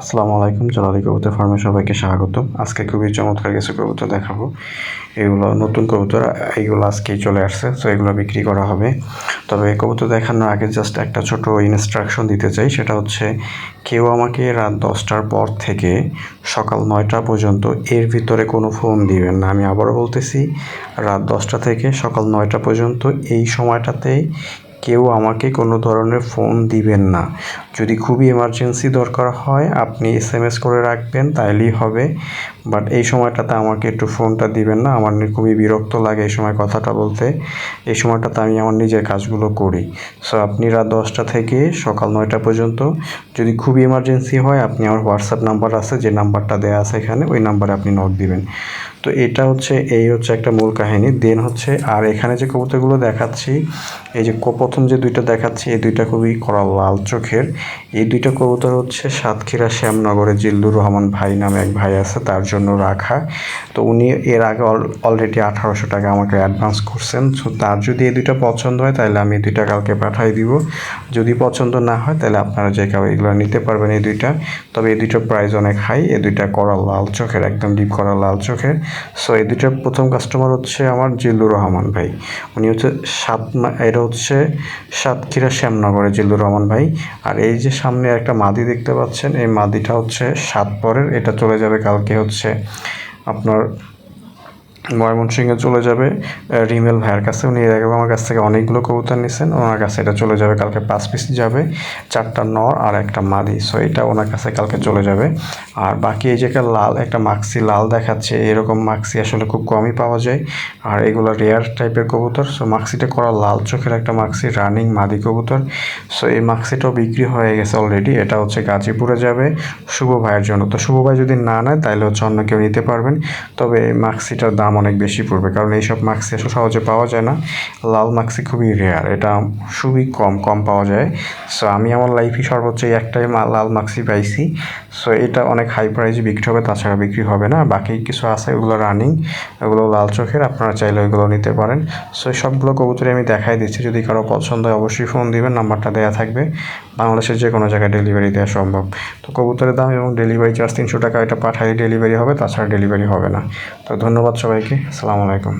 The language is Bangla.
আসসালামু আলাইকুম, জলালি কবুতর ফার্মে সবাইকে স্বাগত আজকে খুবই চমৎকার কিছু কবুতর দেখাবো। এগুলো নতুন কবুতর এইগুলো আজকেই চলে আসছে, তো এগুলো বিক্রি করা হবে। তবে কবুতর দেখানোর আগে জাস্ট একটা ছোট ইনস্ট্রাকশন দিতে চাই, সেটা হচ্ছে, কেউ আমাকে রাত দশটার পর থেকে সকাল নয়টা পর্যন্ত এর ভিতরে কোনো ফোন দিবেন না। আমি আবারও বলতেছি, রাত দশটা থেকে সকাল নয়টা পর্যন্ত এই সময়টাতেই কেউ আমাকে কোনো ধরনের ফোন দিবেন না। যদি খুবই এমার্জেন্সি দরকার হয়, আপনি এস এম এস করে রাখবেন, তাইলেই হবে। বাট এই সময়টাতে আমাকে একটু ফোনটা দিবেন না, আমার খুবই বিরক্ত লাগে এই সময় কথাটা বলতে। এই সময়টাতে আমি আমার নিজের কাজগুলো করি। সো আপনি রাত দশটা থেকে সকাল নয়টা পর্যন্ত যদি খুবই এমার্জেন্সি হয়, আপনি আমার হোয়াটসঅ্যাপ নাম্বার আছে, যে নাম্বারটা দেওয়া আছে এখানে, ওই নাম্বারে আপনি নোট দিবেন। তো এটা হচ্ছে, এই হচ্ছে একটা মূল কাহিনী। দেন হচ্ছে, আর এখানে যে কবুতরগুলো দেখাচ্ছি, এই যে প্রথম যে দুইটা দেখাচ্ছি, এই দুইটা খুবই করা লাল চোখের। এই দুইটা কবুতর হচ্ছে সাতক্ষীরা শ্যামনগরে জিল্লুর রহমান ভাই নামে এক ভাই আছে, তার জন্য রাখা। তো উনি এর আগে অলরেডি আঠারোশো টাকা আমাকে অ্যাডভান্স করছেন। সো তার যদি এই দুইটা পছন্দ হয়, তাহলে আমি এই দুইটা কালকে পাঠাই দিব। যদি পছন্দ না হয়, তাহলে আপনারা যে কেউ এগুলো নিতে পারবেন এই দুইটা। তবে এই দুইটার প্রাইস অনেক হাই এই দুইটা করা লাল চোখের, একদম ডিপ করা লাল চোখের। সো এই দুইটার প্রথম কাস্টমার হচ্ছে আমার জিল্লুর রহমান ভাই। উনি হচ্ছে সাত এটা হচ্ছে সাতক্ষীরা শ্যামনগরে জিল্লুর রহমান ভাই। আর এই যে সামনে একটা মাদি দেখতে পাচ্ছেন, এই মাদিটা হচ্ছে সাত পরের, এটা চলে যাবে কালকে হচ্ছে আপনার ময়মনসিংহে চলে যাবে। রিমেল ভাইয়ের কাছে। উনি এর আগেও আমার কাছ থেকে অনেকগুলো কবুতর নিয়েছেন ওনার কাছে এটা চলে যাবে। কালকে পাঁচ পিস যাবে। চারটা নর আর একটা মাদি। সো এটা ওনার কাছে কালকে চলে যাবে। আর বাকি এই যে একটা লাল, একটা মাক্সি লাল দেখাচ্ছে। এরকম মাক্সি আসলে খুব কমই পাওয়া যায়। আর এগুলো রেয়ার টাইপের কবুতর। সো মাক্সিটা করা লাল চোখের একটা মাক্সি রানিং মাদি কবুতর। সো এই মাক্সিটাও বিক্রি হয়ে গেছে অলরেডি এটা হচ্ছে গাজীপুরে যাবে শুভ ভাইয়ের জন্য। তো শুভ ভাই যদি না নেয়, তাহলে হচ্ছে অন্য কেউ নিতে পারবেন। তবে এই মাক্সিটার দাম অনেক বেশি পড়বে, কারণ এইসব মাক্সি আসলে সহজে পাওয়া যায় না। লাল মাক্সি খুবই রেয়ার এটা খুবই কম কম পাওয়া যায়। সো আমি আমার লাইফে সর্বোচ্চ একটাই লাল মাক্সি পাইছি। সো এটা অনেক হাই প্রাইসে বিক্রি হবে, তাছাড়া বিক্রি হবে না। বাকি কিছু আছে, ওগুলো রানিং ওগুলো লাল চোখের, আপনারা চাইলে ওইগুলো নিতে পারেন। সো সবগুলো কবুতরে আমি দেখাই দিচ্ছি, যদি কারও পছন্দ হয় অবশ্যই ফোন দিবেন, নাম্বারটা দেওয়া থাকবে। বাংলাদেশের যে কোনো জায়গায় ডেলিভারি দেওয়া সম্ভব। তো কবুতরের দাম এবং ডেলিভারি চার্জ তিনশো টাকা, এটা পাঠাই ডেলিভারি হবে, তাছাড়া ডেলিভারি হবে না। তো ধন্যবাদ সবাইকে। আসসালামু আলাইকুম